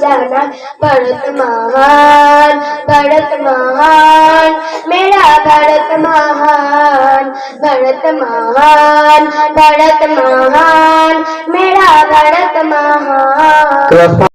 जाना भारत महान भारत महान, मेरा भारत महान भारत महान भारत महान, मेरा भारत महान।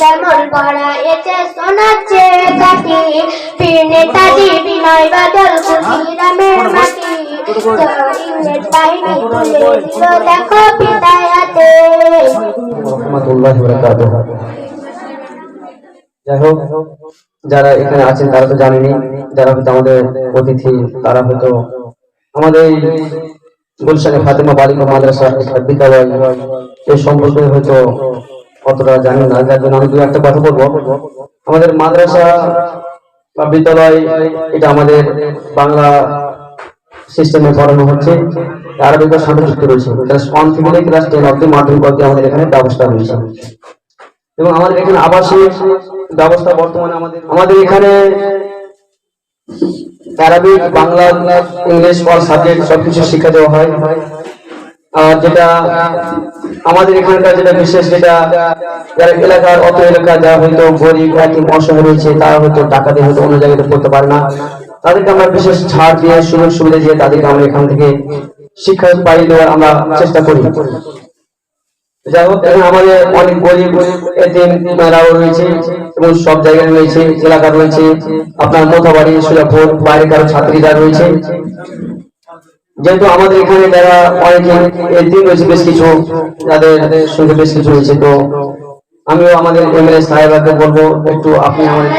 যেমন কাটি বিনয় বাদল মাটি। বাহিনী তুলে দিল দেখো পিতায়াতে যাই হোক যারা এখানে আছেন তারা তো জানেনি যারা হয়তো আমাদের অতিথি, তারা হয়তো আমাদের গুলশানে ফাতেমা বালিকা মাদ্রাসা, বিদ্যালয় এই সম্পর্কে হয়তো অতটা জানি না, যার জন্য আমি দু একটা কথা বলব। আমাদের মাদ্রাসা বা বিদ্যালয়, এটা আমাদের বাংলা সিস্টেমে পড়ানো হচ্ছে। আরবিকের সাথে যুক্ত রয়েছে। ক্লাস ওয়ান থেকে ক্লাস টেন অব্দি মাধ্যমিক অব্দি আমাদের এখানে ব্যবস্থা রয়েছে। এবং আমাদের এখানে আবাসিক ব্যবস্থা বর্তমানে আমাদের আমাদের এখানে Arabic Bangla English all subject সবকিছু শিক্ষা দেওয়া হয়। আর যেটা আমাদের এখানকার যেটা বিশেষ যেটা যারা এলাকার অত এলাকা যারা হয়তো গরিব একই অসহায় রয়েছে তারা হয়তো হয়তো অন্য জায়গাতে পড়তে পারে না। তাদেরকে আমরা বিশেষ ছাড় দিয়ে, সুযোগ সুবিধা দিয়ে তাদেরকে আমরা এখান থেকে শিক্ষা পাইয়ে দেওয়ার আমরা চেষ্টা করি। যাই হোক আমাদের অনেক গরিব এতিম রয়েছে এবং সব জায়গায় রয়েছে এলাকা রয়েছে। আপনার মোথাবাড়ি, সুজাপুর বাইরে কারও ছাত্রীরা রয়েছে। যেহেতু আমাদের এখানে যারা অনেকে এতিম রয়েছে, বেশ কিছু যাদের সঙ্গে বেশ কিছু রয়েছে। তো আমিও আমাদের এমএলএ সাহেবকে বলব, একটু আপনি আমাদের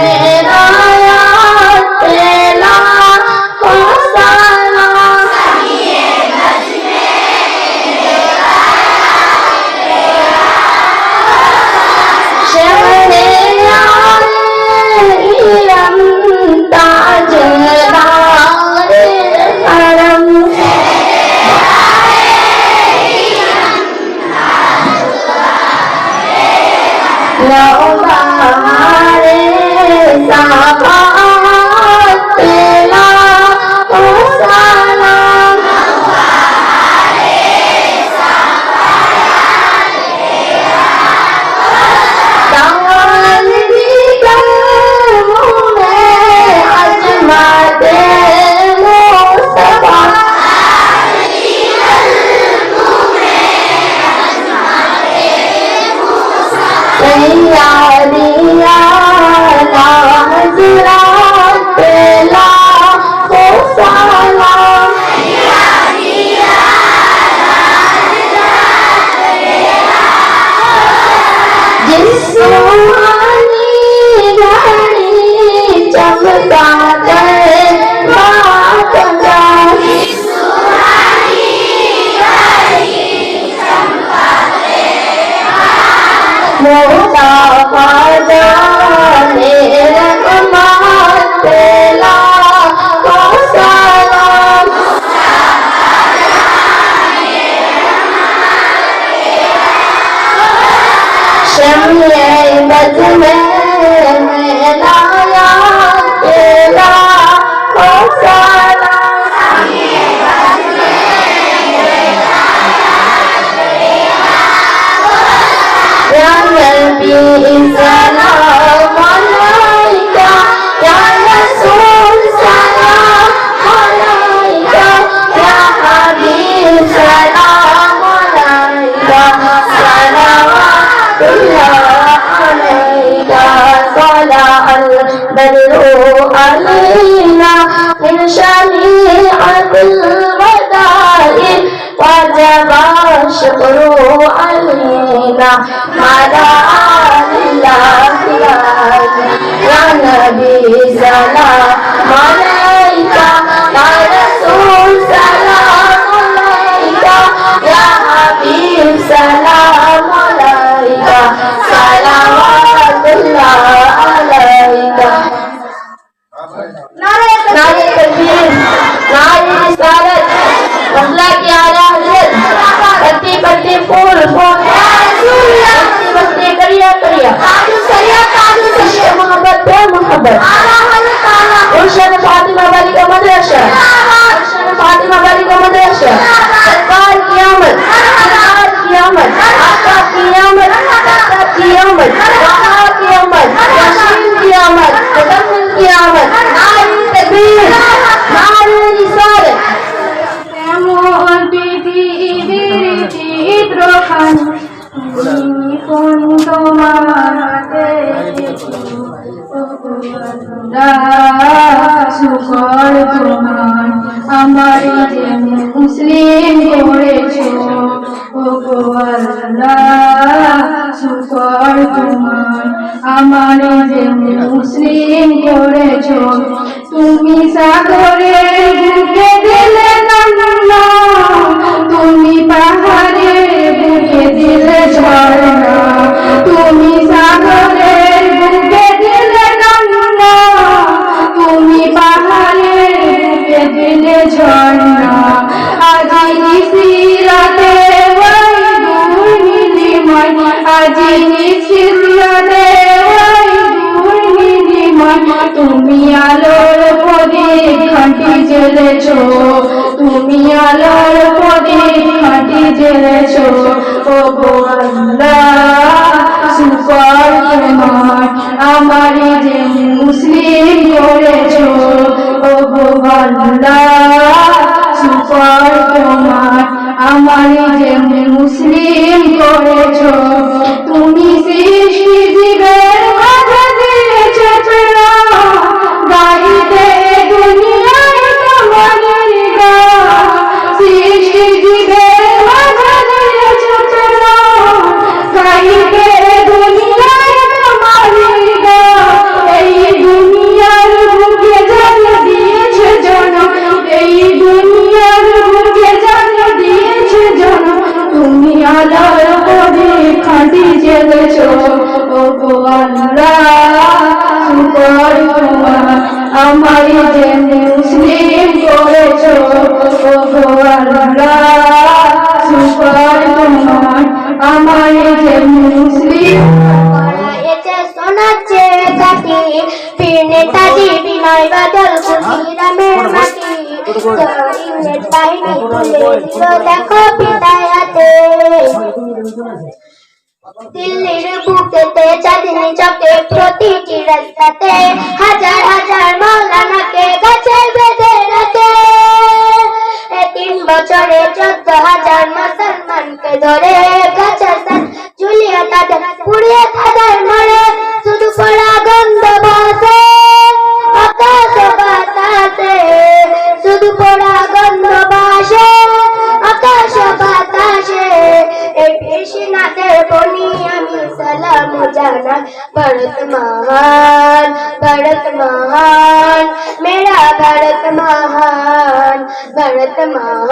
Hare Sa Pa Te La Tu Sa मोटा फाजा मेरा तेला सारा शम्य बज में लाया तेरा البدر علينا من شريعة الوداع وجب الشكر علينا على Love. आला हजरत आला गुलशन फातिमा बालिका मदरसा गुलशन फातिमा बालिका मदरसा सरकार कियामत सरकार कियामत आपका कियामत आपका कियामत वहाँ कियामत यासीन कियामत मुदम्मिल कियामत नारी तकबीर नारी रिसालत এমন পৃথিবীর চিত্রখানি তুমি কোন Да. জ্বেলেছ তুমি আলোর প্রদীপ খাঁটি জ্বেলেছ ও গো সুপার যে মুসলিম করেছ। ও গো সুপার তোমার আমার যে মুসলিম করেছ। খাঁটি জেলেছ ও গো আল্লাহ তোমার আমার যে মুসলিম করেছ ও গো আল্লাহ তোমার আমার যে মুসলিম এতে শোনাচ্ছে কাটি পিনে তাজি বিনয় বাদল দিল দেখো বিদায়াতে দিল্লির বুকেতে চকে, প্রতিটি রাস্তাতে হাজার হাজার মৌলানাকে গাছে বেঁধে রাখে। তিন বছরে চোদ্দ হাজার মুসলমানকে ধরে গাছের সাথ তাদের পুড়িয়ে তাদের মরে। শুধু পড়া গন্ধ বাসে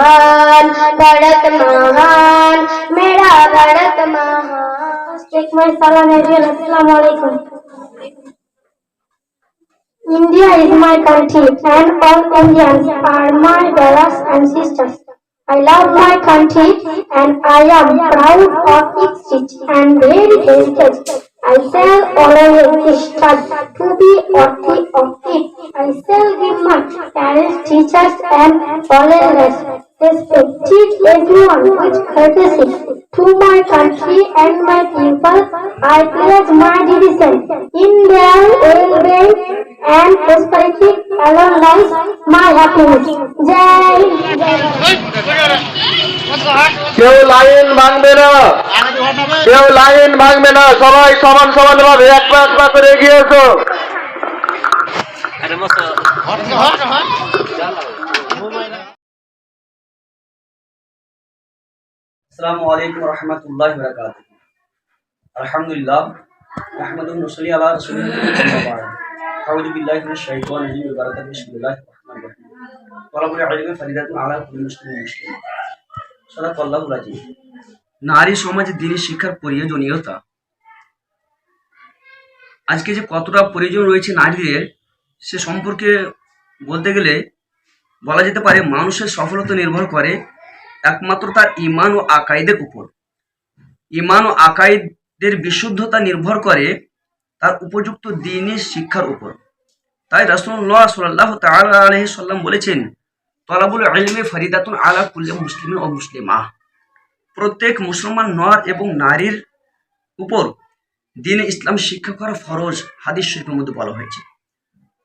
મહાન ભારત મહાન મેરા ભારત મહાન એક મિનિટ સલામ એરિયલ અસલામ વાલેકુમ India is my country and all Indians are my brothers and sisters. I love my country and I am proud of its rich and very heritage. I shall always strive to be worthy of it. I shall give my parents, teachers and all else respect. Treat everyone with courtesy. To my country and my people, I pledge my dedication. In their well-being and prosperity alone lies my happiness. Jai. কেউ line ভাঙবে না কেউ line ভাঙবে না সবাই সমান সমান ভাবে এক পা এক পা করে এগিয়ে এসো আসসালামু আলাইকুম রহমতুল্লাহ বরকাত আলহামদুলিল্লাহ আহমদুল নসলি আলা রসুলিল্লাহ আউযু বিল্লাহি মিনাশ শাইতানির রাজিম। বারাকাত বিসমিল্লাহির রহমানির রহিম। তলাবুল ইলমি ফরিদাতুন আলা কুল্লি মুসলিমিন মুসলিম। সাদাকাল্লাহুল আযীম নারী সমাজে দিনের শিক্ষার প্রয়োজনীয়তা। আজকে যে কতটা প্রয়োজন রয়েছে নারীদের, সে সম্পর্কে বলতে গেলে বলা যেতে পারে মানুষের সফলতা নির্ভর করে একমাত্র তার ইমান ও আকাইদের উপর। ইমান ও আকাইদের বিশুদ্ধতা নির্ভর করে তার উপযুক্ত দিনের শিক্ষার উপর। তাই রাসূলুল্লাহ সাল্লাল্লাহু তাআলা আলাইহি সাল্লাম বলেছেন, তলাবুল ইলমি ফরিদাতুন আলা কুল্লি মুসলিম ও মুসলিমা। প্রত্যেক মুসলমান নর এবং নারীর উপর দিনে ইসলাম শিক্ষা করা ফরজ, হাদিস শরীফের মধ্যে বলা হয়েছে।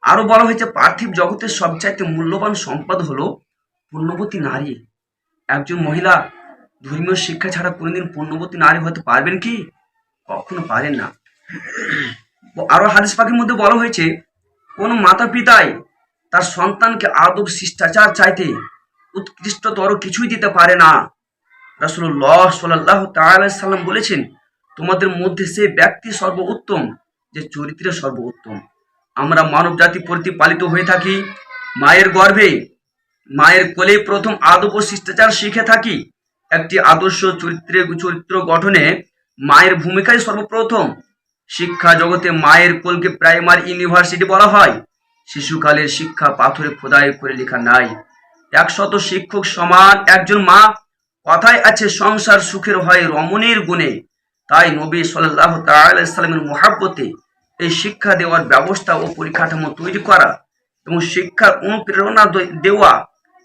আরও বলা হয়েছে, পার্থিব জগতের সবচাইতে মূল্যবান সম্পদ হলো পুণ্যবতী নারী। একজন মহিলা ধর্মীয় শিক্ষা ছাড়া কোনোদিন পুণ্যবতী নারী হতে পারবেন কি? কখনো পারেন না। আরও হাদিস পাখির মধ্যে বলা হয়েছে, কোন মাতা পিতাই তার সন্তানকে আদব, শিষ্টাচার চাইতে উৎকৃষ্টতর কিছুই দিতে পারে না। রাসূলুল্লাহ সাল্লাহ সাল্লাম বলেছেন, তোমাদের মধ্যে সে ব্যক্তি সর্বোত্তম, যে চরিত্রে সর্বোত্তম। আমরা মানব জাতি প্রতিপালিত হয়ে থাকি, মায়ের গর্ভে মায়ের কোলে প্রথম আদব ও শিষ্টাচার শিখে থাকি। একটি আদর্শ চরিত্রে চরিত্র গঠনে মায়ের ভূমিকাই সর্বপ্রথম। শিক্ষা জগতে মায়ের কোলকে প্রাইমারি ইউনিভার্সিটি বলা হয়। শিশুকালের শিক্ষা পাথরে খোদাই করে লেখা নাই। একশত শিক্ষক সমান একজন মা, কথায় আছে সংসার সুখের হয় রমণীর গুণে। তাই নবী সাল্লাহ সাল্লামের মহাব্বতে এই শিক্ষা দেওয়ার ব্যবস্থা ও পরিকাঠামো তৈরি করা এবং শিক্ষার অনুপ্রেরণা দেওয়া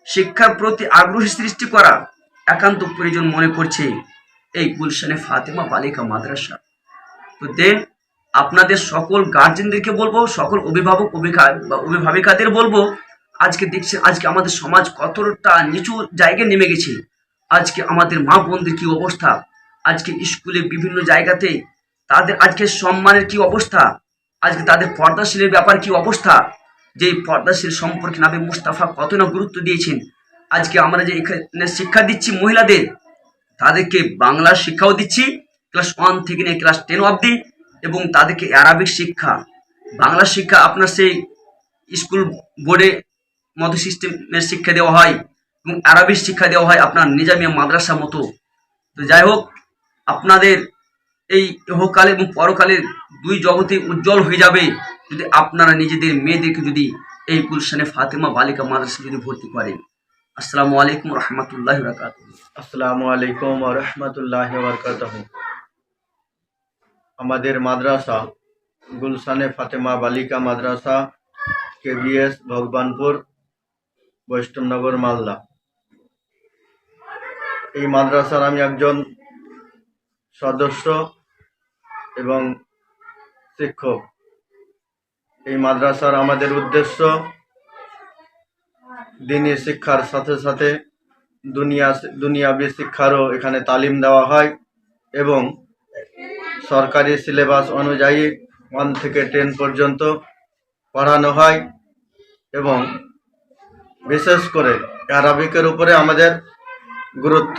শিক্ষার প্রতি আগ্রহী সৃষ্টি করা একান্ত প্রয়োজন মনে করছে এই গুলশানে ফাতেমা বালিকা মাদ্রাসা। তো দেন আপনাদের সকল গার্জেনদেরকে বলব, সকল অভিভাবক অভিভাবিকাদের বলব, আজকে দেখছি, আজকে আমাদের সমাজ কতটা নিচু জায়গায় নেমে গেছে। আজকে আমাদের মা বোনদের কি অবস্থা? আজকে স্কুলে বিভিন্ন জায়গাতে তাদের আজকে সম্মানের কি অবস্থা? আজকে তাদের পর্দাশীলের ব্যাপার কি অবস্থা? যে পর্দাশীল সম্পর্কে নাবি মুস্তাফা কত না গুরুত্ব দিয়েছেন? আজকে আমরা যে এখানে শিক্ষা দিচ্ছি মহিলাদের, তাদেরকে বাংলা শিক্ষাও দিচ্ছি, ক্লাস ওয়ান থেকে নিয়ে ক্লাস টেন অবধি, এবং তাদেরকে অ্যারাবিক শিক্ষা। বাংলা শিক্ষা আপনার সেই স্কুল বোর্ডে মতো সিস্টেমের শিক্ষা দেওয়া হয়, এবং অ্যারাবিক শিক্ষা দেওয়া হয় আপনার নিজামিয়া মাদ্রাসা মতো। তো যাই হোক, আপনাদের এই ইহকালে এবং পরকালের দুই জগতে উজ্জ্বল হয়ে যাবে। যদি আপনারা নিজেদের মেয়েদেরকে যদি এই গুলশানে ফাতেমা বালিকা মাদ্রাসা যদি ভর্তি করেন, আসসালামু আলাইকুম রহমতুল্লাহ বরকাত আসসালামু আলাইকুম রহমতুল্লাহ বরকাতহ। আমাদের মাদ্রাসা, গুলশানে ফাতেমা বালিকা মাদ্রাসা, কেবিএস, ভগবানপুর, বৈষ্ণবনগর, মালদা। এই মাদ্রাসার আমি একজন সদস্য এবং শিক্ষক। এই মাদ্রাসার আমাদের উদ্দেশ্য দিনী শিক্ষার সাথে সাথে দুনিয়া দুনিয়াবি শিক্ষারও এখানে তালিম দেওয়া হয় এবং সরকারি সিলেবাস অনুযায়ী ওয়ান থেকে টেন পর্যন্ত পড়ানো হয় এবং বিশেষ করে অ্যারাবিকের উপরে আমাদের গুরুত্ব।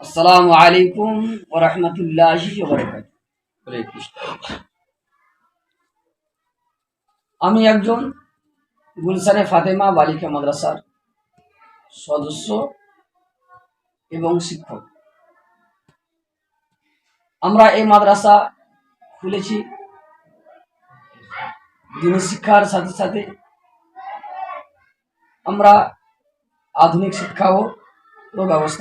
আসসালামু আলাইকুম ওয়া রাহমাতুল্লাহি ওয়া বারাকাতুহু। আমি একজন গুলশানে ফাতেমা বালিকা মাদ্রাসার সদস্য এবং শিক্ষক। আমরা এই মাদ্রাসা খুলেছি দিনী শিক্ষার সাথে সাথে। আমরা আধুনিক শিক্ষাও ব্যবস্থা